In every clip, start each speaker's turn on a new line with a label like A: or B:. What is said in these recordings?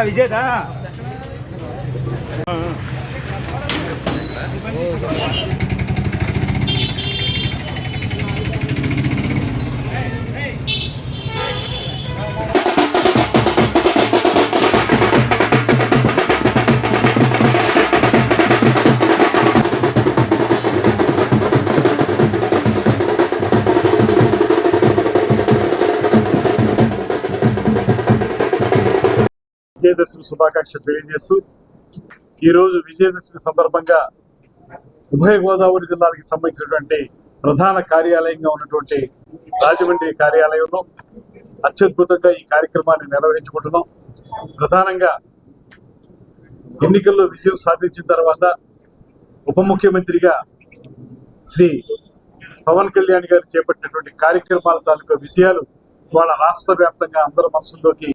A: 자 이제 다.
B: విజయదశమి శుభాకాంక్షలు తెలియజేస్తూ ఈరోజు విజయదశమి సందర్భంగా ఉభయ గోదావరి జిల్లాలకు సంబంధించినటువంటి ప్రధాన కార్యాలయంగా ఉన్నటువంటి రాజమండ్రి కార్యాలయంలో అత్యద్భుతంగా ఈ కార్యక్రమాన్ని నిర్వహించుకుంటున్నాం. ప్రధానంగా ఎన్నికల్లో విజయం సాధించిన తర్వాత ఉప ముఖ్యమంత్రిగా శ్రీ పవన్ కళ్యాణ్ గారు చేపట్టినటువంటి కార్యక్రమాల తాలూకా విజయాలు వాళ్ళ రాష్ట్ర వ్యాప్తంగా అందరి మనసుల్లోకి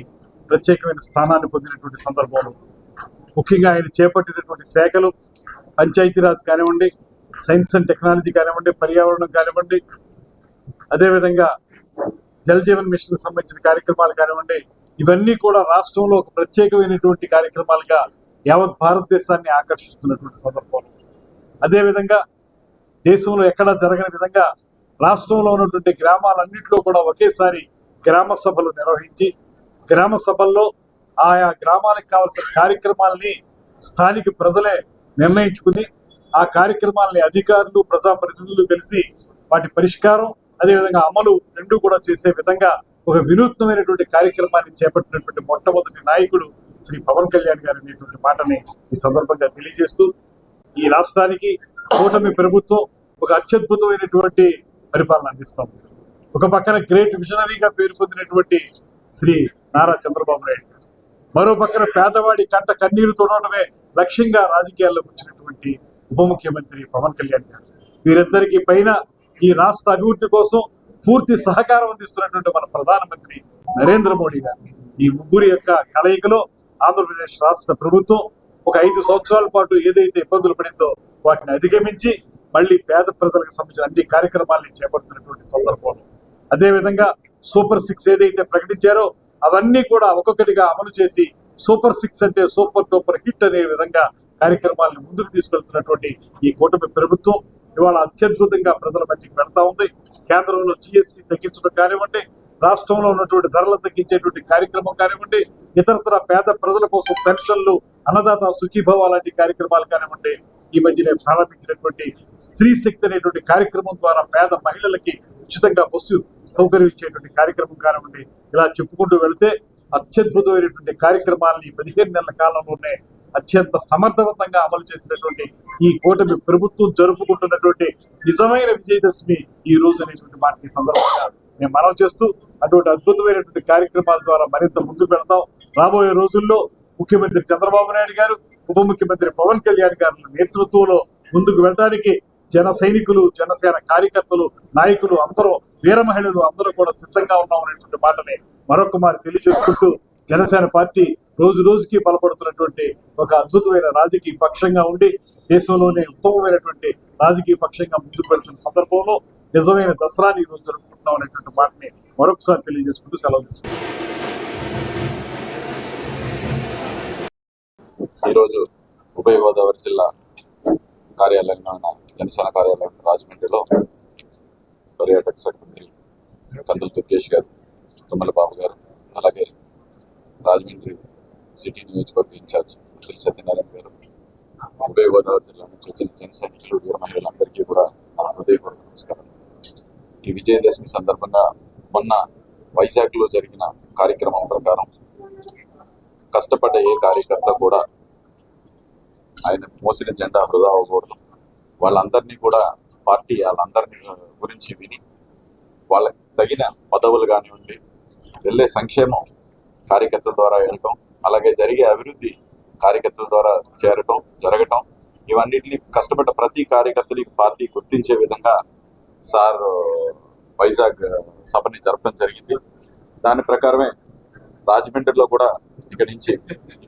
B: ప్రత్యేకమైన స్థానాన్ని పొందినటువంటి సందర్భంలో. ముఖ్యంగా ఆయన చేపట్టినటువంటి శాఖలు పంచాయతీరాజ్ కానివ్వండి సైన్స్ అండ్ టెక్నాలజీ కానివ్వండి పర్యావరణం కానివ్వండి అదేవిధంగా జల్ జీవన్ సంబంధించిన కార్యక్రమాలు కానివ్వండి ఇవన్నీ కూడా రాష్ట్రంలో ఒక ప్రత్యేకమైనటువంటి కార్యక్రమాలుగా యావత్ భారతదేశాన్ని ఆకర్షిస్తున్నటువంటి సందర్భంలో. అదేవిధంగా దేశంలో ఎక్కడా జరగని విధంగా రాష్ట్రంలో ఉన్నటువంటి గ్రామాలన్నింటిలో కూడా ఒకేసారి గ్రామ సభలు నిర్వహించి గ్రామ సభల్లో ఆయా గ్రామాలకు కావాల్సిన కార్యక్రమాలని స్థానిక ప్రజలే నిర్ణయించుకుని ఆ కార్యక్రమాలని అధికారులు ప్రజాప్రతినిధులు కలిసి వాటి పరిష్కారం అదేవిధంగా అమలు రెండు కూడా చేసే విధంగా ఒక వినూత్నమైనటువంటి కార్యక్రమాన్ని చేపట్టినటువంటి మొట్టమొదటి నాయకుడు శ్రీ పవన్ కళ్యాణ్ గారు అనేటువంటి మాటని ఈ సందర్భంగా తెలియజేస్తూ ఈ రాష్ట్రానికి కూటమి ప్రభుత్వం ఒక అత్యద్భుతమైనటువంటి పరిపాలన అందిస్తాం ఒక పక్కన గ్రేట్ విజనరీగా పేరు పొందినటువంటి శ్రీ నారా చంద్రబాబు నాయుడు గారు. మరో పక్కన పేదవాడి కంట కన్నీరు ఉండడమే లక్ష్యంగా రాజకీయాల్లోకి వచ్చినటువంటి ఉప ముఖ్యమంత్రి పవన్ కళ్యాణ్ గారు. వీరిద్దరికీ పైన ఈ రాష్ట్ర అభివృద్ధి కోసం పూర్తి సహకారం అందిస్తున్నటువంటి మన ప్రధానమంత్రి నరేంద్ర మోడీ గారు. ఈ ముగ్గురి యొక్క కలయికలో ఆంధ్రప్రదేశ్ రాష్ట్ర ప్రభుత్వం ఒక ఐదు సంవత్సరాల పాటు ఏదైతే ఇబ్బందులు పడిందో వాటిని అధిగమించి మళ్ళీ పేద ప్రజలకు సంబంధించిన అన్ని కార్యక్రమాలని చేపడుతున్నటువంటి సందర్భంలో. అదేవిధంగా సూపర్ సిక్స్ ఏదైతే ప్రకటించారో అవన్నీ కూడా ఒక్కొక్కటిగా అమలు చేసి సూపర్ సిక్స్ అంటే సూపర్ డూపర్ హిట్ అనే విధంగా కార్యక్రమాలను ముందుకు తీసుకెళ్తున్నటువంటి ఈ కూటమి ప్రభుత్వం ఇవాళ అత్యద్భుతంగా ప్రజల మధ్యకి పెడతా ఉంది. కేంద్రంలో జిఎస్టీ తగ్గించడం కానివ్వండి రాష్ట్రంలో ఉన్నటువంటి ధరలు తగ్గించేటువంటి కార్యక్రమం కానివ్వండి ఇతరతర పేద ప్రజల కోసం పెన్షన్లు అన్నదాత సుఖీభవ లాంటి కార్యక్రమాలు కానివ్వండి ఈ మధ్యనే ప్రారంభించినటువంటి స్త్రీ శక్తి అనేటువంటి కార్యక్రమం ద్వారా పేద మహిళలకి ఉచితంగా బస్సు సౌకర్యం ఇచ్చేటువంటి కార్యక్రమం కానివ్వండి ఇలా చెప్పుకుంటూ వెళితే అత్యద్భుతమైనటువంటి కార్యక్రమాలని పదిహేను నెలల కాలంలోనే అత్యంత సమర్థవంతంగా అమలు చేసినటువంటి ఈ కూటమి ప్రభుత్వం జరుపుకుంటున్నటువంటి నిజమైన విజయదశమి ఈ రోజు అనేటువంటి మాట సందర్భంగా మేము మనవి చేస్తూ అటువంటి అద్భుతమైనటువంటి కార్యక్రమాల ద్వారా మరింత ముందుకు వెళ్తాం. రాబోయే రోజుల్లో ముఖ్యమంత్రి చంద్రబాబు నాయుడు గారు ఉప ముఖ్యమంత్రి పవన్ కళ్యాణ్ గారి నేతృత్వంలో ముందుకు వెళ్ళడానికి జన సైనికులు జనసేన కార్యకర్తలు నాయకులు అందరూ వీర మహిళలు అందరూ కూడా సిద్ధంగా ఉన్నాం అనేటువంటి మాటని మరొక మారి తెలియజేసుకుంటూ జనసేన పార్టీ రోజు రోజుకి బలపడుతున్నటువంటి ఒక అద్భుతమైన రాజకీయ పక్షంగా ఉండి దేశంలోనే ఉత్తమమైనటువంటి రాజకీయ పక్షంగా ముందుకు వెళ్తున్న సందర్భంలో నిజమైన దసరాని ఈ రోజు జరుపుకుంటున్నాం అనేటువంటి మాటని మరొకసారి తెలియజేసుకుంటూ సెలవు తీసుకుంటాం
C: ఈరోజు ఉభయ గోదావరి జిల్లా కార్యాలయంలో ఉన్న జనసేన కార్యాలయం రాజమండ్రిలో పర్యాటక సెక్రటరీ కందుల దుర్గేష్ గారు తుమ్మల బాబు గారు అలాగే రాజమండ్రి సిటీ నియోజకవర్గ ఇన్ఛార్జ్ తులసి సత్యనారాయణ గారు ఉభయ గోదావరి జిల్లా నుంచి వచ్చిన జన సైనికులు వీర మహిళలందరికీ కూడా నా హృదయపూర్వక నమస్కారం. ఈ విజయదశమి సందర్భంగా మొన్న వైజాగ్లో జరిగిన కార్యక్రమం ప్రకారం కష్టపడ్డ ఏ కార్యకర్త కూడా ఆయన మోసిన జెండా వృధా అవ్వకూడదు. వాళ్ళందరినీ కూడా పార్టీ వాళ్ళందరినీ గురించి విని వాళ్ళకి తగిన పదవులు కానివ్వండి వెళ్ళే సంక్షేమం కార్యకర్తల ద్వారా వెళ్ళటం అలాగే జరిగే అభివృద్ధి కార్యకర్తల ద్వారా చేరటం జరగటం ఇవన్నిటిని కష్టపడ్డ ప్రతి కార్యకర్తని పార్టీ గుర్తించే విధంగా సార్ వైజాగ్ సభని జరపడం జరిగింది. దాని ప్రకారమే రాజమండ్రిలో కూడా ఇక్కడి నుంచి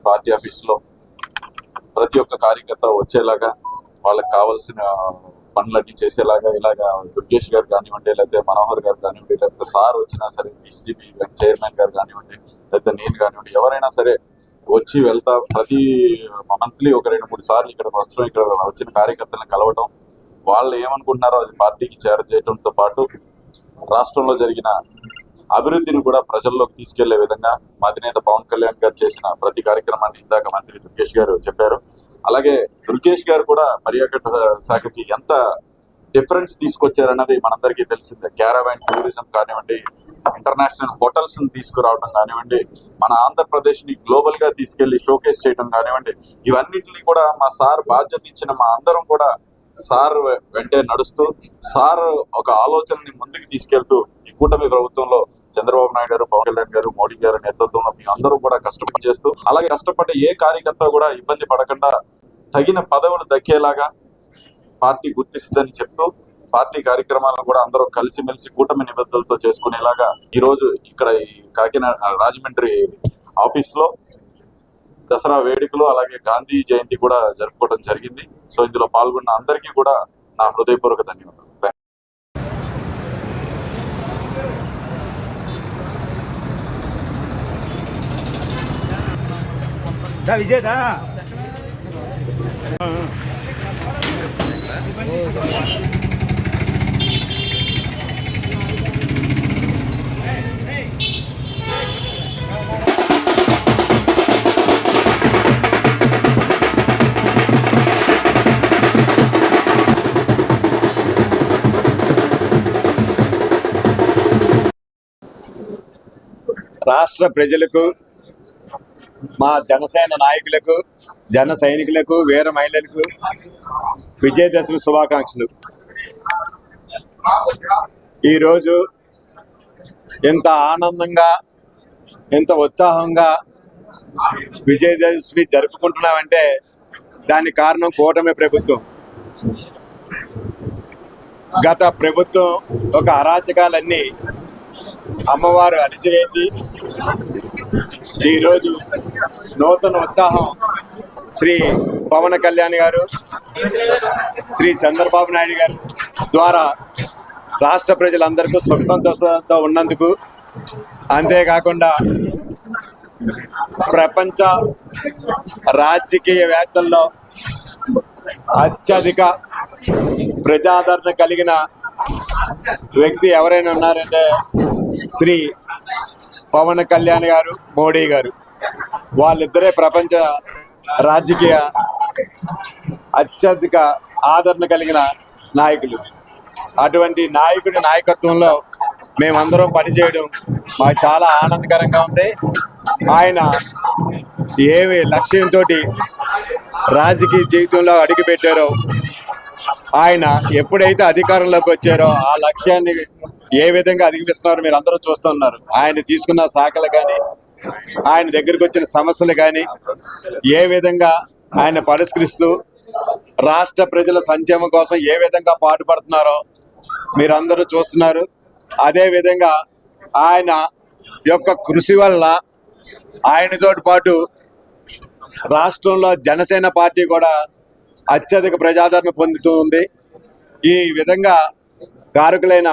C: పార్టీ ఆఫీస్లో ప్రతి ఒక్క కార్యకర్త వచ్చేలాగా వాళ్ళకి కావాల్సిన పనులన్నీ చేసేలాగా ఇలాగా దుర్గేష్ గారు కానివ్వండి లేకపోతే మనోహర్ గారు కానివ్వండి లేకపోతే సార్ వచ్చినా సరే బీసీబీ చైర్మన్ గారు కానివ్వండి లేకపోతే నేను కానివ్వండి ఎవరైనా సరే వచ్చి వెళ్తా ప్రతి మంత్లీ ఒక రెండు మూడు సార్లు ఇక్కడ వస్తూ ఇక్కడ వచ్చిన కార్యకర్తలను కలవటం వాళ్ళు ఏమనుకుంటున్నారో అది పార్టీకి చేరజేయడంతో పాటు రాష్ట్రంలో జరిగిన అభివృద్ధిని కూడా ప్రజల్లోకి తీసుకెళ్ళే విధంగా మా అధినేత పవన్ కళ్యాణ్ గారు చేసిన ప్రతి కార్యక్రమాన్ని ఇందాక మంత్రి దుర్గేష్ గారు చెప్పారు. అలాగే దుర్గేష్ గారు కూడా పర్యాటక శాఖకి ఎంత డిఫరెన్స్ తీసుకొచ్చారన్నది మనందరికీ తెలిసిందే. క్యారవాన్ టూరిజం కానివ్వండి ఇంటర్నేషనల్ హోటల్స్ని తీసుకురావడం కానివ్వండి మన ఆంధ్రప్రదేశ్ని గ్లోబల్గా తీసుకెళ్ళి షోకేస్ చేయడం కానివ్వండి ఇవన్నిటిని కూడా మా సార్ బాధ్యత ఇచ్చిన మా అందరం కూడా సార్ వెంటే నడుస్తూ సార్ ఒక ఆలోచనని ముందుకు తీసుకెళ్తూ ఈ కూటమి ప్రభుత్వంలో చంద్రబాబు నాయుడు గారు పవన్ కళ్యాణ్ గారు మోడీ గారు నేతృత్వంలో మీ అందరూ కూడా కష్టపడి చేస్తూ అలాగే కష్టపడే ఏ కార్యకర్త కూడా ఇబ్బంది పడకుండా తగిన పదవులు దక్కేలాగా పార్టీ గుర్తిస్తుందని చెప్తూ పార్టీ కార్యక్రమాలను కూడా అందరూ కలిసిమెలిసి కూటమి నిబద్ధతలతో చేసుకునేలాగా ఈ రోజు ఇక్కడ ఈ కాకినాడ రాజమండ్రి ఆఫీస్లో దసరా వేడుకలు అలాగే గాంధీ జయంతి కూడా జరుపుకోవడం జరిగింది. సో ఇందులో పాల్గొన్న అందరికీ కూడా నా హృదయపూర్వక ధన్యవాదాలు.
A: దా రాష్ట్ర ప్రజలకు మా జనసేన నాయకులకు జన సైనికులకు వీర మహిళలకు విజయదశమి శుభాకాంక్షలు. ఈరోజు ఇంత ఆనందంగా ఇంత ఉత్సాహంగా విజయదశమి జరుపుకుంటున్నామంటే దానికి కారణం కూటమి ప్రభుత్వం. గత ప్రభుత్వం ఒక అరాచకాలన్నీ అమ్మవారు అణిచివేసి ఈరోజు నూతన ఉత్సాహం శ్రీ పవన్ కళ్యాణ్ గారు శ్రీ చంద్రబాబు నాయుడు గారు ద్వారా రాష్ట్ర ప్రజలందరికీ సుఖ సంతోషాలతో ఉన్నందుకు అంతేకాకుండా ప్రపంచ రాజకీయ వేత్తల్లో అత్యధిక ప్రజాదరణ కలిగిన వ్యక్తి ఎవరైనా ఉన్నారంటే శ్రీ పవన్ కళ్యాణ్ గారు మోడీ గారు వాళ్ళిద్దరే ప్రపంచ రాజకీయ అత్యధిక ఆదరణ కలిగిన నాయకులు. అటువంటి నాయకుడి నాయకత్వంలో మేమందరం పనిచేయడం మాకు చాలా ఆనందకరంగా ఉంది. ఆయన ఏమి లక్ష్యంతో రాజకీయ జీవితంలో అడుగుపెట్టారో ఆయన ఎప్పుడైతే అధికారంలోకి వచ్చారో ఆ లక్ష్యాన్ని ఏ విధంగా అధిగమిస్తున్నారో మీరు అందరూ చూస్తున్నారు ఆయన తీసుకున్న శాఖలు కానీ ఆయన దగ్గరికి వచ్చిన సమస్యలు కానీ ఏ విధంగా ఆయన పరిష్కరిస్తూ రాష్ట్ర ప్రజల సంక్షేమం కోసం ఏ విధంగా పాటుపడుతున్నారో మీరందరూ చూస్తున్నారు. అదే విధంగా ఆయన యొక్క కృషి వల్ల ఆయనతో పాటు రాష్ట్రంలో జనసేన పార్టీ కూడా అత్యధిక ప్రజాదరణ పొందుతూ ఉంది. ఈ విధంగా కారకులైన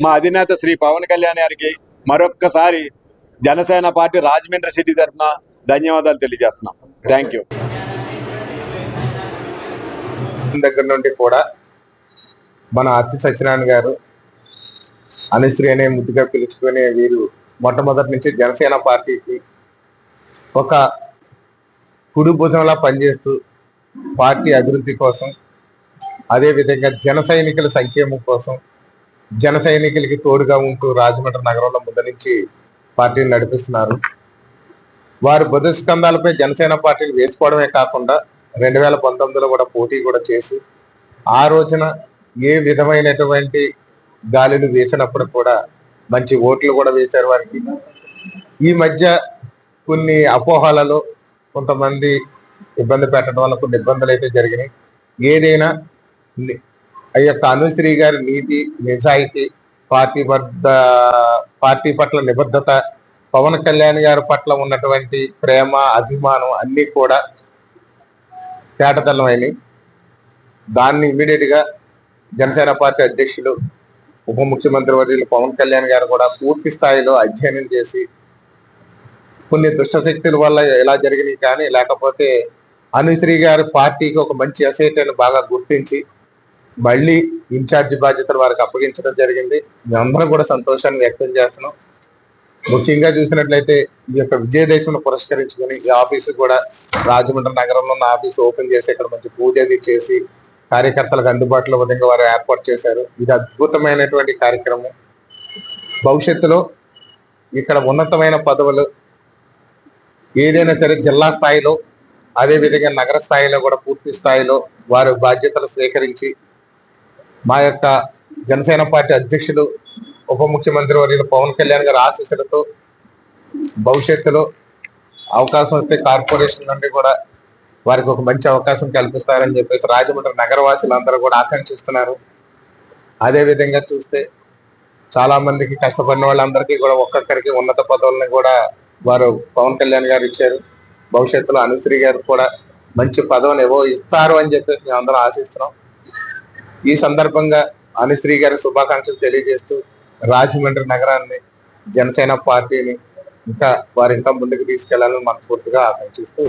A: మా అధినేత శ్రీ పవన్ కళ్యాణ్ గారికి మరొక్కసారి జనసేన పార్టీ రాజమండ్రి సిటీ తరఫున ధన్యవాదాలు తెలియజేస్తున్నాం. థ్యాంక్ యూ
D: దగ్గర నుండి కూడా మన అత్తి సత్యనారాయణ గారు అనుశ్రీ అనే ముద్దుగా పిలుచుకునే వీరు మొట్టమొదటి నుంచి జనసేన పార్టీకి ఒక కుడి భుజంలా పనిచేస్తూ పార్టీ అభివృద్ధి కోసం అదేవిధంగా జన సైనికుల సంక్షేమం కోసం జన సైనికులకి తోడుగా ఉంటూ రాజమండ్రి నగరంలో ముందు నుంచి పార్టీని నడిపిస్తున్నారు. వారి బుధస్కంధాలపై జనసేన పార్టీని వేసుకోవడమే కాకుండా రెండు వేల పంతొమ్మిదిలో కూడా పోటీ కూడా చేసి ఆ రోజున ఏ విధమైనటువంటి గాలిని వేసినప్పుడు కూడా మంచి ఓట్లు కూడా వేశారు వారికి. ఈ మధ్య కొన్ని అపోహలలో కొంతమంది ఇబ్బంది పెట్టడం వల్ల కొన్ని ఇబ్బందులు అయితే జరిగినాయి. ఏదైనా ని- యొక్క అనుశ్రీ గారి నీతి నిజాయితీ పార్టీ బద్ద పార్టీ పట్ల నిబద్ధత పవన్ కళ్యాణ్ గారి పట్ల ఉన్నటువంటి ప్రేమ అభిమానం అన్నీ కూడా తేటతలమైనవి దాన్ని ఇమీడియట్గా జనసేన పార్టీ అధ్యక్షులు ఉప ముఖ్యమంత్రి వర్యులు పవన్ కళ్యాణ్ గారు కూడా పూర్తి స్థాయిలో అధ్యయనం చేసి కొన్ని దుష్టశక్తుల వల్ల ఎలా జరిగినాయి కానీ లేకపోతే అనుశ్రీ గారి పార్టీకి ఒక మంచి అసెట్ అని బాగా గుర్తించి మళ్ళీ ఇన్ఛార్జి బాధ్యతలు వారికి అప్పగించడం జరిగింది. మేమందరం కూడా సంతోషాన్ని వ్యక్తం చేస్తున్నాం. ముఖ్యంగా చూసినట్లయితే ఈ యొక్క విజయదశమిని పురస్కరించుకుని ఈ ఆఫీసు కూడా రాజమండ్రి నగరంలో ఉన్న ఆఫీస్ ఓపెన్ చేసి ఇక్కడ మంచి పూజ అది చేసి కార్యకర్తలకు అందుబాటులో విధంగా వారు ఏర్పాటు చేశారు. ఇది అద్భుతమైనటువంటి కార్యక్రమం. భవిష్యత్తులో ఇక్కడ ఉన్నతమైన పదవులు ఏదైనా సరే జిల్లా స్థాయిలో అదే విధంగా నగర స్థాయిలో కూడా పూర్తి స్థాయిలో వారు బాధ్యతలు స్వీకరించి మా యొక్క జనసేన పార్టీ అధ్యక్షులు ఉప ముఖ్యమంత్రి వర్యులు పవన్ కళ్యాణ్ గారి ఆశీస్సులతో భవిష్యత్తులో అవకాశం వస్తే కార్పొరేషన్ నుండి కూడా వారికి ఒక మంచి అవకాశం కల్పిస్తారని చెప్పేసి రాజమండ్రి నగరవాసులందరూ కూడా ఆకాంక్షిస్తున్నారు. అదేవిధంగా చూస్తే చాలా మందికి కష్టపడిన వాళ్ళందరికీ కూడా ఒక్కొక్కరికి ఉన్నత పదవులను కూడా వారు పవన్ కళ్యాణ్ గారు ఇచ్చారు. భవిష్యత్తులో అనుశ్రీ గారు కూడా మంచి పదవిని ఏవో ఇస్తారు అని చెప్పేసి మేము అందరం ఆశిస్తున్నాం. ఈ సందర్భంగా అనుశ్రీ గారి శుభాకాంక్షలు తెలియజేస్తూ రాజమండ్రి నగరాన్ని జనసేన పార్టీని ఇంకా వారి ఇంకా ముందుకు తీసుకెళ్ళాలని మనస్ఫూర్తిగా ఆకాంక్షిస్తూ